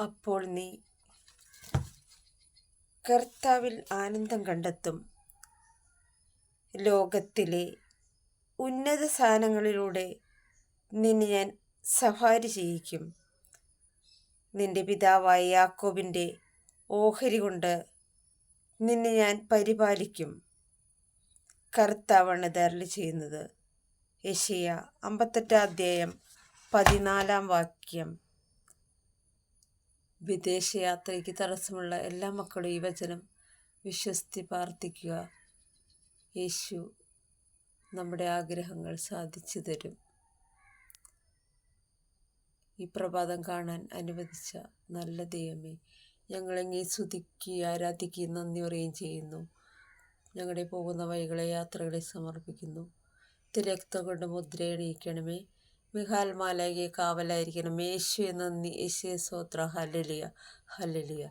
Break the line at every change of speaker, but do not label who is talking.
അപ്പോൾ നീ കർത്താവിൽ ആനന്ദം കണ്ടെത്തും. ലോകത്തിലെ ഉന്നത സ്ഥാനങ്ങളിലൂടെ നിന്നെ ഞാൻ സഫാരി ചെയ്യിക്കും. നിന്റെ പിതാവായ യാക്കോബിന്റെ ഓഹരി കൊണ്ട് നിന്നെ ഞാൻ പരിപാലിക്കും. കർത്താവാണ് ധരളി ചെയ്യുന്നത്. യശയ അമ്പത്തെട്ടാം അധ്യായം പതിനാലാം വാക്യം. വിദേശയാത്രയ്ക്ക് തടസ്സമുള്ള എല്ലാ മക്കളും ഈ വചനം വിശ്വസ്തി പ്രാർത്ഥിക്കുക. യേശു നമ്മുടെ ആഗ്രഹങ്ങൾ സാധിച്ചു തരും. ഈ പ്രഭാതം കാണാൻ അനുവദിച്ച നല്ല ദൈവമേ ഞങ്ങളെങ്ങേ സ്തുതിക്കുകയും ആരാധിക്കുകയും നന്ദി പറയുകയും ചെയ്യുന്നു. ഞങ്ങളുടെ പോകുന്ന വഴികളെ യാത്രകളെ സമർപ്പിക്കുന്നു. തിരക്തം കൊണ്ട് മുദ്രയണിയിക്കണമേ മിഹാൽ മാലാകെ കാവലായിരിക്കണം. യേശു നന്ദി യേശു സ്തോത്ര. ഹലലിയ ഹലലിയ